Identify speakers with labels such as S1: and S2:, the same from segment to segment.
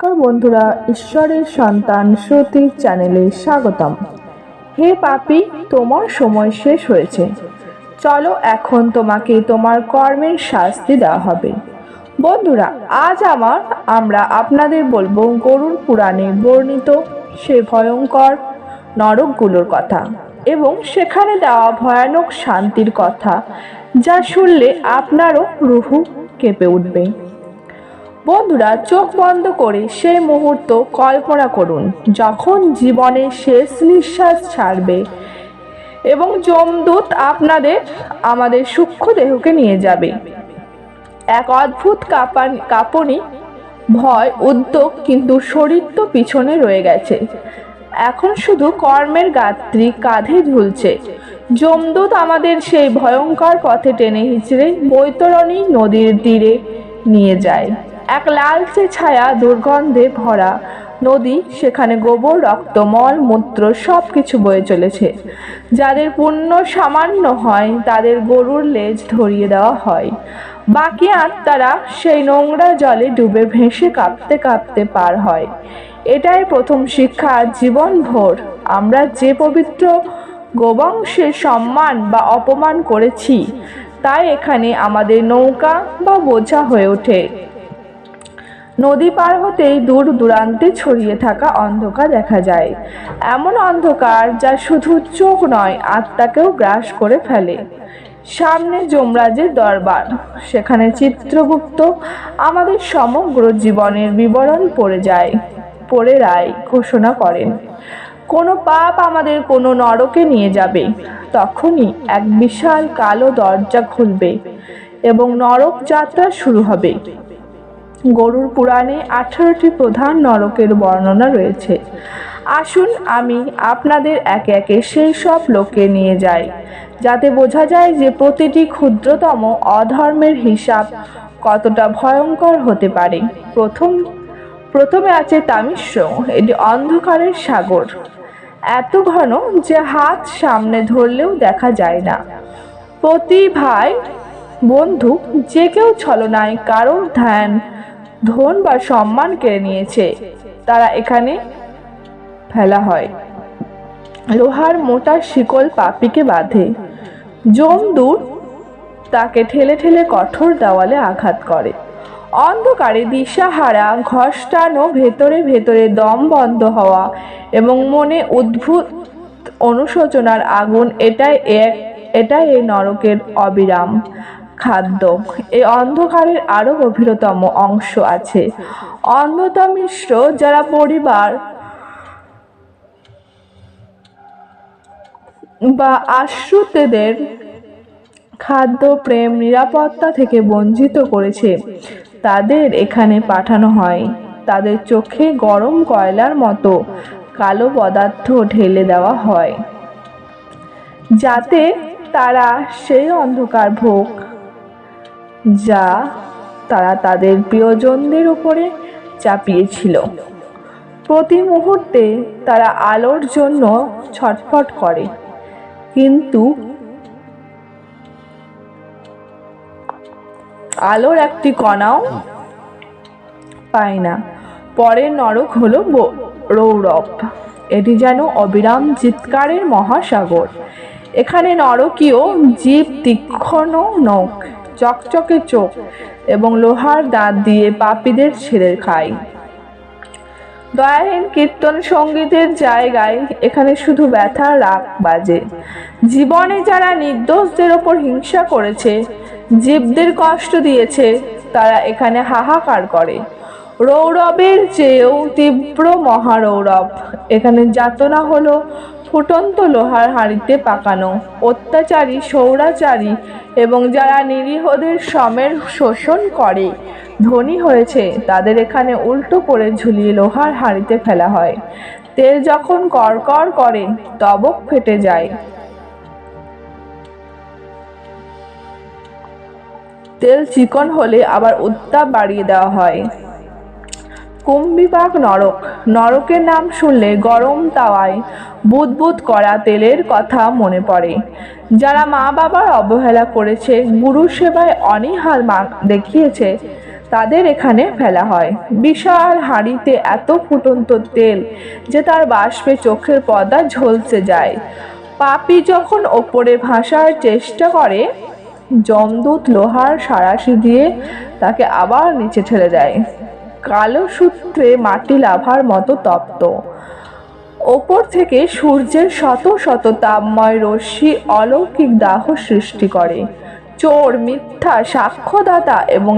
S1: নমস্কার বন্ধুরা, ঈশ্বরের সন্তান শ্রুতি চ্যানেলে স্বাগতম। হে পাপি, তোমার সময় শেষ হয়েছে। চলো এখন তোমাকে তোমার কর্মের শাস্তি দেওয়া হবে। বন্ধুরা, আজ আমার, আমরা আপনাদের বলব গরুর পুরাণে বর্ণিত সে ভয়ঙ্কর নরকগুলোর কথা এবং সেখানে দেওয়া ভয়ানক শান্তির কথা যা শুনলে আপনারও রুহু কেঁপে উঠবে। বন্ধুরা, চোখ বন্ধ করে সেই মুহূর্ত কল্পনা করুন, যখন জীবনের শেষ নিঃশ্বাস ছাড়বে এবং যমদূত আপনাদের, আমাদের সূক্ষ্ম দেহকে নিয়ে যাবে। এক অদ্ভুত কাঁপান, কাঁপনি, ভয় উদ্যোগ কিন্তু শরীর তো পিছনে রয়ে গেছে। এখন শুধু কর্মের গাত্রী কাঁধে ঝুলছে। যমদূত আমাদের সেই ভয়ঙ্কর পথে টেনে হিচড়ে বৈতরণী নদীর তীরে নিয়ে যায়। এক লালচে ছায়া দুর্গন্ধে ভরা। নদী, সেখানে গোবর রক্ত মল মূত্র সব কিছু বয়ে চলেছে। যাদের পুণ্য সামান্য হয়, তাদের গরুর লেজ ধরিয়ে দেওয়া হয়। বাকি আত্মারা সেই নোংরা জলে ডুবে ভেসে কাঁপতে কাঁপতে পার হয়। এটাই প্রথম শিক্ষা জীবনভর আমরা যে পবিত্র গোবংশের সম্মান বা অপমান করেছি, তাই এখানে আমাদের নৌকা বা বোঝা হয়ে ওঠে। নদী পার হতেই দূর দূরান্তে ছড়িয়ে থাকা অন্ধকার দেখা যায়। এমন অন্ধকার যা শুধু চোখ নয়, আত্মাকেও গ্রাস করে ফেলে। সামনে যমরাজের দরবার। সেখানে চিত্রগুপ্ত আমাদের সমগ্র জীবনের বিবরণ পড়ে যায়, পড়ে রায় ঘোষণা করেন। কোনো পাপ আমাদের কোনো নরকে নিয়ে যাবে। তখনই এক বিশাল কালো দরজা খুলবে এবং নরক যাত্রা শুরু হবে। গরুর পুরাণে আঠারোটি প্রধান নরকের বর্ণনা রয়েছে। আসুন আমি আপনাদের একে একে সেই সব লোকে নিয়ে যাই, যাতে বোঝা যায় যে প্রতিটি ক্ষুদ্রতম অধর্মের হিসাব কতটা ভয়ঙ্কর হতে পারে। প্রথম, প্রথমে আছে তামিশ্র, এটি অন্ধকারের সাগর। এত ঘন যে হাত সামনে ধরলেও দেখা যায় না। প্রতি ভাই, বন্ধু, যে কেউ ছলনায় কারোর ধ্যান ধন বা সম্মান কেড়ে নিয়েছে। তারা এখানে ফেলা হয়। লোহার মোটা শিকল পাপিকে বাঁধে। জমদূর তাকে ঠেলে ঠেলে কঠোর দেওয়ালে আঘাত করে। অন্ধকারে দিশাহারা ঘষ্টানো ভেতরে ভেতরে দম বন্ধ হওয়া এবং মনে উদ্ভূত অনুশোচনার আগুন, এটাই এক এটাই এই নরকের অবিরাম। খাদ্য। এই অন্ধকারের আরও গভীরতম অংশ আছে। অন্ধতা মিশ্র যারা পরিবার বা আশ্রিতদের খাদ্য, প্রেম, নিরাপত্তা থেকে বঞ্চিত করেছে, তাদের এখানে পাঠানো হয়। তাদের চোখে গরম কয়লার মতো কালো পদার্থ ঢেলে দেওয়া হয়। যাতে তারা সেই অন্ধকার ভোগ যা তারা তাদের প্রিয়জনদের উপরে চাপিয়েছিল। প্রতি মুহূর্তে তারা আলোর জন্য ছটফট করে। কিন্তু আলোর একটি কণাও পায় না। পরের নরক হলো রৌরব। এটি যেন অবিরাম চিৎকারের মহাসাগর। এখানে নরকীয় জীব তীক্ষ্ণ নখ। চকচকে চোখ এবং লোহার দাঁত দিয়ে পাপীদের ছেড়ে খায় দয়াহীন কীর্তন সঙ্গীতের জায়গায় এখানে শুধু ব্যথা, রাগ বাজে। জীবনে যারা নির্দোষদের ওপর হিংসা করেছে, জীবদের কষ্ট দিয়েছে, তারা এখানে হাহাকার করে। রৌরবের চেয়েও তীব্র মহারৌরব। এখানে যাতনা হলো ফুটন্ত লোহার হাঁড়িতে পাকানো। অত্যাচারী, সৌরাচারী এবং যারা নিরীহদের সমের শোষণ করে, ধনী হয়েছে, তাদের এখানে উল্টো করে ঝুলিয়ে লোহার হাঁড়িতে ফেলা হয়। তেল যখন কড়কড় করে, তবক ফেটে যায়। তেল চিকন হলে আবার উত্তাপ বাড়িয়ে দেওয়া হয়। কুম্ভিবাগ নরক। নরকের নাম শুনলে গরম তাওয়ায় বুদবুদ করা তেলের কথা মনে পড়ে। যারা মা বাবার অবহেলা করেছে, গুরু সেবায় অনীহার মা দেখিয়েছে, তাদের এখানে ফেলা হয়। বিশাল হাঁড়িতে এত ফুটন্ত তেল যে তার বাষ্পে চোখের পর্দা ঝলসে যায়। পাপি যখন ওপরে ভাসার চেষ্টা করে, যমদূত লোহার সারাশি দিয়ে তাকে আবার নিচে ঠেলে দেয়। কালো সূত্রে মাটি লাভার মতো তপ্ত। ওপর থেকে সূর্যের শত শত তাপময় রশ্মি অলৌকিক দাহ সৃষ্টি করে। চোর, মিথ্যা, সাক্ষ্যদাতা এবং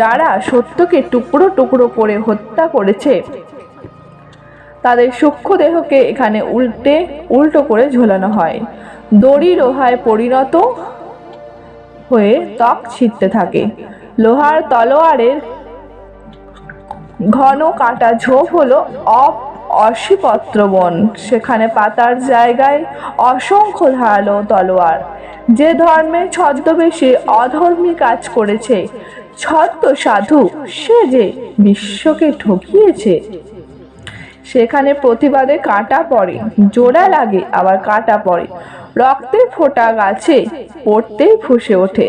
S1: যারা সত্যকে টুকরো টুকরো করে হত্যা করেছে, তাদের সূক্ষ্ম দেহকে এখানে উল্টে, উল্টো করে ঝোলানো হয়। দড়ি লোহায় পরিণত হয়ে ত্বক ছিটতে থাকে। লোহার তলোয়ারের ঘন কাটা ঝোপ হলো অপ অশিপত্র বন সেখানে পাতার জায়গায় অসংখ্য ধারালো তলোয়ার। যে ধর্মের ছদ্মবেশে অধর্মী কাজ করেছে, ছদ্ম সাধু সে যে বিশ্বকে ঠকিয়েছে। সেখানে প্রতিবাদে কাটা পড়ে, জোড়া লাগে আবার কাটা পড়ে। রক্তের ফোঁটা গাছে পড়তেই ফুসে ওঠে,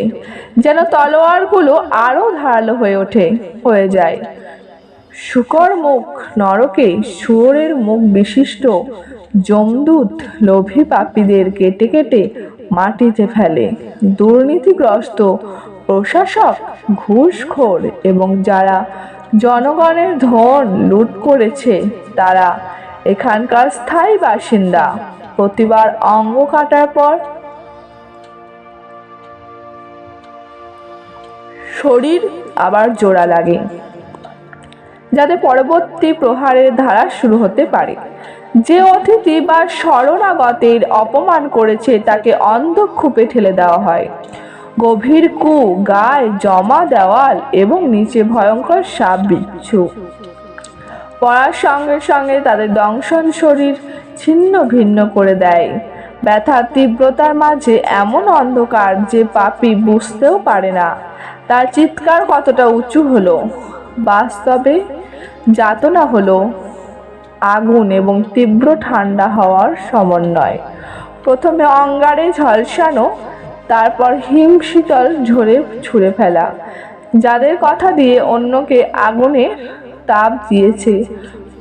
S1: যেন তলোয়ারগুলো আরও ধারালো হয়ে ওঠে, হয়ে যায়। শুকর মুখ নরকে শুয়োরের মুখ বিশিষ্ট, যমদূত লোভী পাপীদের কেটে কেটে মাটিতে ফেলে। দুর্নীতিগ্রস্ত প্রশাসক ঘুষখোর এবং যারা জনগণের ধন লুট করেছে, তারা এখানকার স্থায়ী বাসিন্দা। প্রতিবার অঙ্গ কাটার পর শরীর আবার জোড়া লাগে। যাতে পরবর্তী প্রহারের ধারা শুরু হতে পারে। যে অতিথি বা শরণাগতের অপমান করেছে তাকে অন্ধকূপে ঠেলে দেওয়া হয়। গভীর কু, গায়ে জমা দেওয়াল এবং নিচে ভয়ঙ্কর সাপ বিচ্ছু। পড়ার সঙ্গে সঙ্গে তাদের দংশন শরীর ছিন্ন ভিন্ন করে দেয়। ব্যথার তীব্রতার মাঝে এমন অন্ধকার যে পাপি বুঝতেও পারে না। তার চিৎকার কতটা উঁচু হলো। বাস্তবে যাতনা হলো আগুন এবং তীব্র ঠান্ডা হওয়ার সমন্বয়। প্রথমে অঙ্গারে ঝলসানো তারপর হিম শীতল ঝরে ছুঁড়ে ফেলা। যাদের কথা দিয়ে অন্যকে আগুনে তাপ দিয়েছে,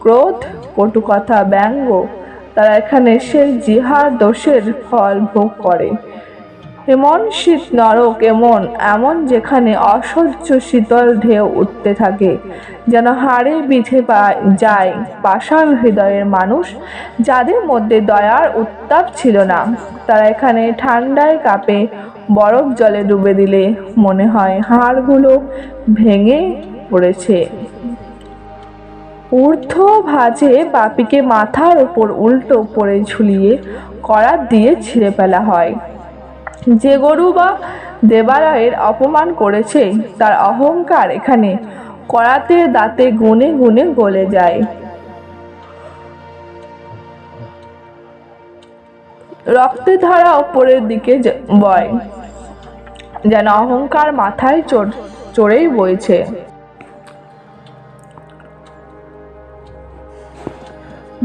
S1: ক্রোধ, কটুকথা, ব্যঙ্গ, তারা এখানে সে জিহার দোষের ফল ভোগ করে। এমন শীত নরক এমন এমন যেখানে অসহ্য শীতল ঢেউ উঠতে থাকে। যেন হাড়ে বিধে যায় পাষাণ হৃদয়ের মানুষ, যাদের মধ্যে দয়ার উত্তাপ ছিল না। তারা এখানে ঠান্ডায় কাপে, বরফ জলে ডুবে দিলে মনে হয় হাড়গুলো ভেঙে পড়েছে। ঊর্ধ্ব ভাজে পাপিকে মাথার ওপর উল্টো পড়ে ঝুলিয়ে করাত দিয়ে ছিঁড়ে ফেলা হয়। যে গরু বা দেবালয়ের অপমান করেছে, তার অহংকার এখানে করাতের দাঁতে গুনে গুনে গলে যায়। রক্তের ধারা ওপরের দিকে বয়। যেন অহংকার মাথায় চড় চড়েই বইছে।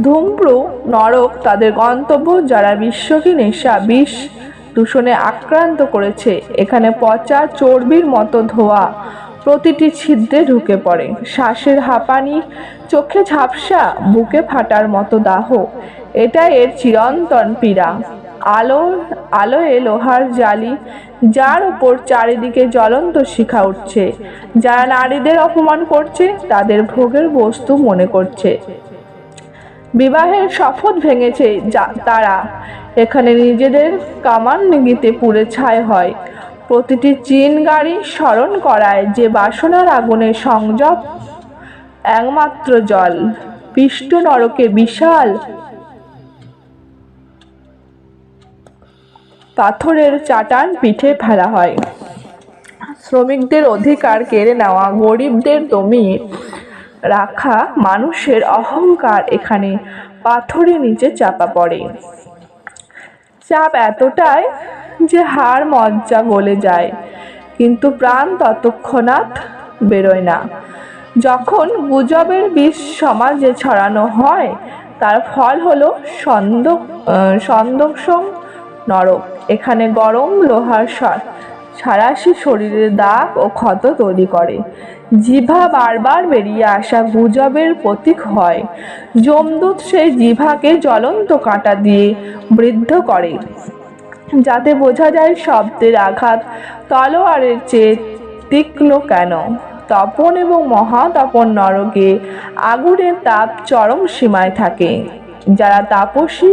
S1: ধূম্রু, নরক তাদের গন্তব্য যারা বিশ্বকে নেশা, বিষ দূষণে আক্রান্ত করেছে। এখানে পচা চর্বির মতো ধোয়া প্রতিটি ছিদ্রে ঢুকে পড়ে। শ্বাসের হাঁপানি, চোখে ঝাপসা, বুকে ফাটার মতো দাহ। এটা এর চিরন্তন পীড়া। আলো, আলোয় লোহার জালি, যার উপর চারিদিকে জ্বলন্ত শিখা উঠছে। যারা নারীদের অপমান করছে, তাদের ভোগের বস্তু মনে করছে। বিবাহের শপথ ভেঙেছে তারা। এখানে নিজেদের কামান নিগিতে পুড়ে ছায় হয়। প্রতিটি চীন গাড়ি স্মরণ করায় যে বাসনার আগুনে সংযম একমাত্র জল, পিষ্ট নরকে বিশাল পাথরের চাটান পিঠে ফেলা হয়। শ্রমিকদের অধিকার কেড়ে নেওয়া, গরিবদের দমিয়ে রাখা, মানুষের অহংকার এখানে পাথরের নিচে চাপা পড়ে। চাপ এতটাই যে হাড় মজ্জা গলে যায়, কিন্তু প্রাণ ততক্ষণাৎ বেরোয় না। যখন গুজবের বিষ সমাজে ছড়ানো হয়, তার ফল হলো সন্দ সন্দকসম নরক। এখানে গরম লোহার স্বর সারাশি শরীরে দাগ ও ক্ষত তৈরি করে। জিভা বারবার বেরিয়ে আসা গুজবের প্রতীক হয়। যমদূত সেই জিভাকে জ্বলন্ত কাঁটা দিয়ে বৃদ্ধ করে। যাতে বোঝা যায় শব্দের আঘাত, তলোয়ারের চেয়ে তীক্ষ্ণ কেন? তপন এবং মহাতপন নরকে আগুনের তাপ চরম সীমায় থাকে। যারা তাপসী,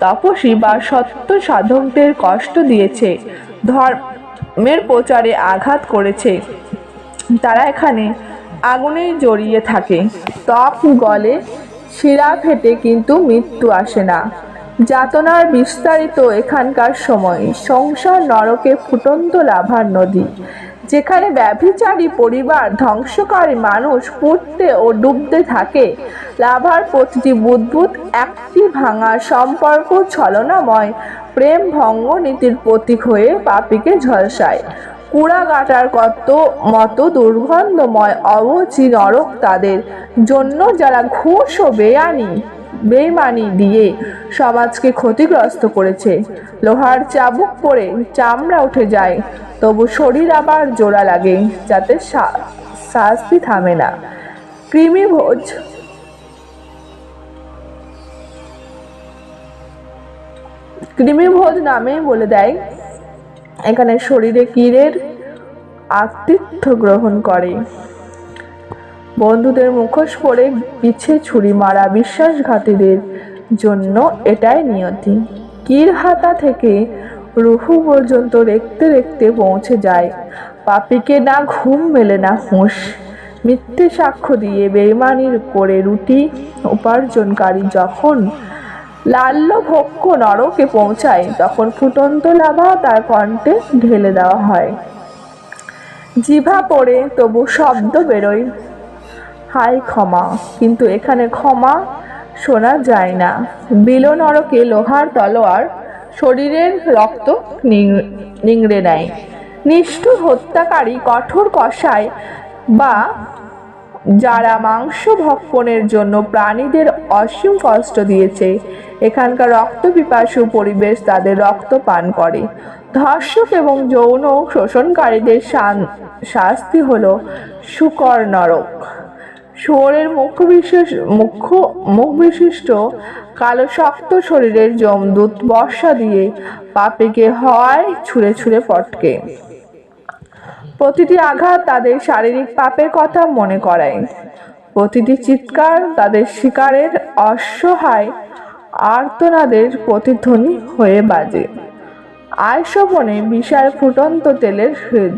S1: তপসী বা সত্য সাধকদের কষ্ট দিয়েছে, ধর্মের প্রচারে আঘাত করেছে, তারা এখানে আগুনে জড়িয়ে থাকে। তপ গলে শিরা ফেটে কিন্তু মৃত্যু আসে না। যাতনার বিস্তারিত এখানকার সময়। সংসার নরকে ফুটন্ত লাভার নদী। যেখানে ব্যভিচারী পরিবার, ধ্বংসকারী মানুষ পুড়তে ও ডুবতে থাকে। লাভার প্রতিটি বুদ্বুদ একটি ভাঙা সম্পর্ক ছলনাময় প্রেম ভঙ্গ নীতির প্রতীক হয়ে পাপিকে ঝলসায়। কুড়াগাটার কত মতো দুর্গন্ধময় অবচি নরক তাদের। জন্য যারা ঘুষ ও বেআনি বেইমানি দিয়ে সমাজকে ক্ষতিগ্রস্ত করেছে। লোহার চাবুক পরে চামড়া উঠে যায়, তবু শরীর আবার জোড়া লাগে, যাতে শাস্তি থামে না। কৃমি কৃমিভোজ কৃমিভোজ নামেই বলে দেয়, এখানে শরীরে কীরের আতিথ্য গ্রহণ করে। বন্ধুদের মুখোশ পরে পিছে ছুরি মারা বিশ্বাসঘাতীদের জন্য এটাই নিয়তি। কীর হাতা থেকে রুহু পর্যন্ত রেখতে রেখতে পৌঁছে যায়। পাপিকে না ঘুম মেলে না হুঁশ। মিথ্যে সাক্ষ্য দিয়ে বেইমানির করে রুটি উপার্জনকারী যখন লাল্য ভক্ষ নরকে পৌঁছায়, তখন ফুটন্ত লাভা তার কণ্ঠে ঢেলে দেওয়া হয়। জিভা পড়ে তবু শব্দ বেরোয়। হাই ক্ষমা। কিন্তু এখানে ক্ষমা শোনা যায় না। বিল নরকে লোহার তলোয়ার শরীরের রক্ত নিংড়ে নেয়। নিষ্ঠুর হত্যাকারী কঠোর কষায় বা যারা মাংস ভক্ষণের জন্য প্রাণীদের অসীম কষ্ট দিয়েছে, এখানকার রক্ত পিপাসু পরিবেশ তাদের রক্ত পান করে। ধর্ষক এবং যৌন শোষণকারীদের শাস্তি হল শুকর নরক। শুয়োরের মুখ্য বিশেষ মুখ্য মুখ বিশিষ্ট, কালো শক্ত শরীরের যমদূত বর্ষা দিয়ে পাপিকে হয় ছুঁড়ে ছুঁড়ে পটকে প্রতিটি আঘাত তাদের শারীরিক পাপের কথা মনে করায়। প্রতিটি চিৎকার তাদের শিকারের অসহায় আর্তনাদের প্রতিধ্বনি হয়ে বাজে। আয়সবনে বিশাল ফুটন্ত তেলের হৃদ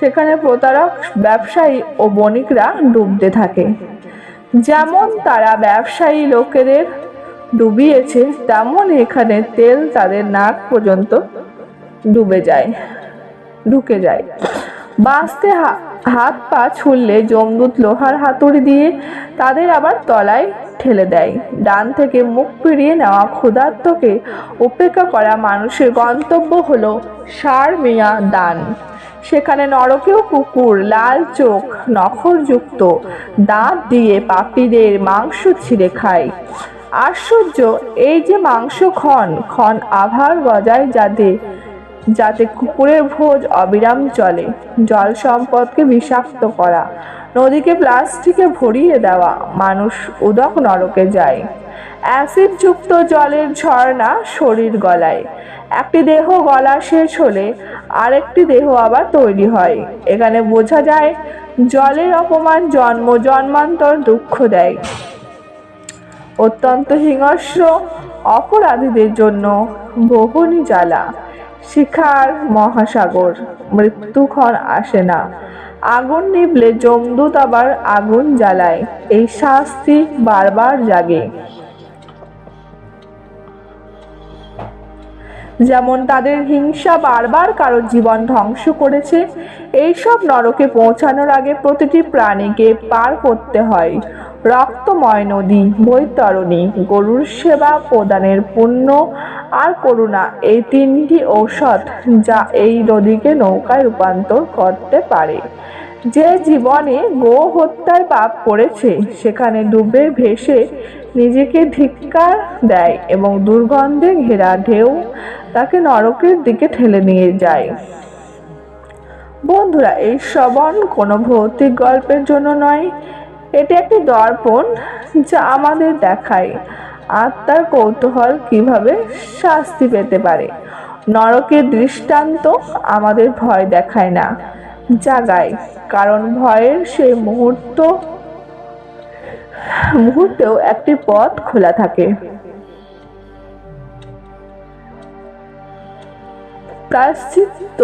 S1: সেখানে প্রতারক, ব্যবসায়ী ও বণিকরা ডুবতে থাকে। যেমন তারা ব্যবসায়ী লোকেদের ডুবিয়েছে, তেমন এখানে তেল তাদের নাক পর্যন্ত ডুবে যায়, ঢুকে যায়। বাঁচতে হাত পা ছুললে জমদূত লোহার হাতুড়ি দিয়ে তাদের আবার তলায় ঠেলে দেয়। ডান থেকে মুখ ফিরিয়ে নেওয়া ক্ষুধার্তকে উপেক্ষা করা মানুষের গন্তব্য হলো সার মিয়া দান। সেখানে নরকেও কুকুর, লাল চোখ নখরযুক্ত দাঁত দিয়ে পাপিদের মাংস ছিঁড়ে খায়। আশ্চর্য, এই যে মাংস ক্ষণ ক্ষণ আভার গজায় যাতে যাতে কুকুরের ভোজ অবিরাম চলে, জল সম্পদকে বিষাক্ত করা। নদীকে প্লাস্টিকে ভরিয়ে দেওয়া। মানুষ উদক নরকে যায়। অ্যাসিডযুক্ত জলের ঝর্ণা শরীর গলায়। একটি দেহ গলা শেষ হলে আরেকটি দেহ আবার তৈরি হয়। এখানে বোঝা যায়, জলের অপমান জন্ম জন্মান্তর দুঃখ দেয়। অত্যন্ত হিংস্র অপরাধীদের জন্য বহুনি জ্বালা। শিখার মহাসাগর, মৃত্যুক্ষণ আসে না। আগুন নিবলে জমদূত আবার আগুন জ্বালায়। এই শাস্তি বারবার জাগে। যেমন তাদের হিংসা বারবার কারও জীবন ধ্বংস করেছে, এইসব নরকে পৌঁছানোর আগে প্রতিটি প্রাণীকে পার করতে হয়। রক্তময় নদী, বৈতরণী, গরুর সেবা প্রদানের পুণ্য আর করুণা, এই তিনটি ঔষধ যা এই নদীকে নৌকায় রূপান্তর করতে পারে। যে জীবনে গো হত্যার পাপ করেছে, সেখানে ডুবে ভেসে নিজেকে ধিক্কার দেয় এবং দুর্গন্ধে ঘেরা ঢেউ তাকে নরকের দিকে ঠেলে নিয়ে যায়। বন্ধুরা, এই শ্রবণ কোনো ভৌতিক গল্পের জন্য নয়। এটি একটি দর্পণ যা আমাদের দেখায়। আত্মার কৌতূহল কীভাবে শাস্তি পেতে পারে? নরকের দৃষ্টান্ত আমাদের ভয় দেখায় না, জাগায়। কারণ ভয়ের সেই মুহূর্ত, মুহূর্তেও একটি পথ খোলা থাকে। প্রায়শ্চিত্ত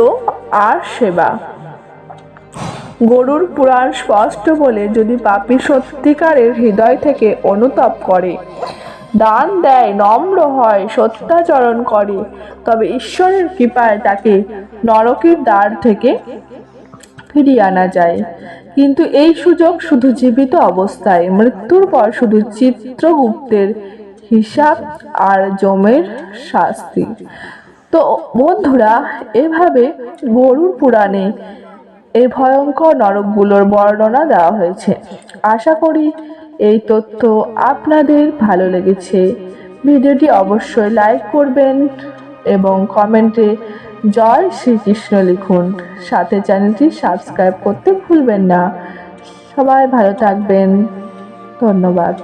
S1: আর সেবা। গরুর পুরাণ স্পষ্ট বলে যদি পাপী সত্যিকারের হৃদয় থেকে অনুতাপ করে, দান দেয়, নম্র হয়, সত্যাচরণ করে, তবে ঈশ্বরের কৃপায় তাকে নরকের দ্বার থেকে ফিরিয়ে আনা যায়। কিন্তু এই সুযোগ শুধু জীবিত অবস্থায়, মৃত্যুর পর শুধু চিত্রগুপ্তের হিসাব আর জমের শাস্তি। তো বন্ধুরা, এভাবে গরুর পুরাণে এই ভয়ঙ্কর নরকগুলোর বর্ণনা দেওয়া হয়েছে। আশা করি এই তথ্য আপনাদের ভালো লেগেছে। ভিডিওটি অবশ্যই লাইক করবেন এবং কমেন্টে জয় শ্রীকৃষ্ণ লিখুন। সাথে চ্যানেলটি সাবস্ক্রাইব করতে ভুলবেন না। সবাই ভালো থাকবেন। ধন্যবাদ।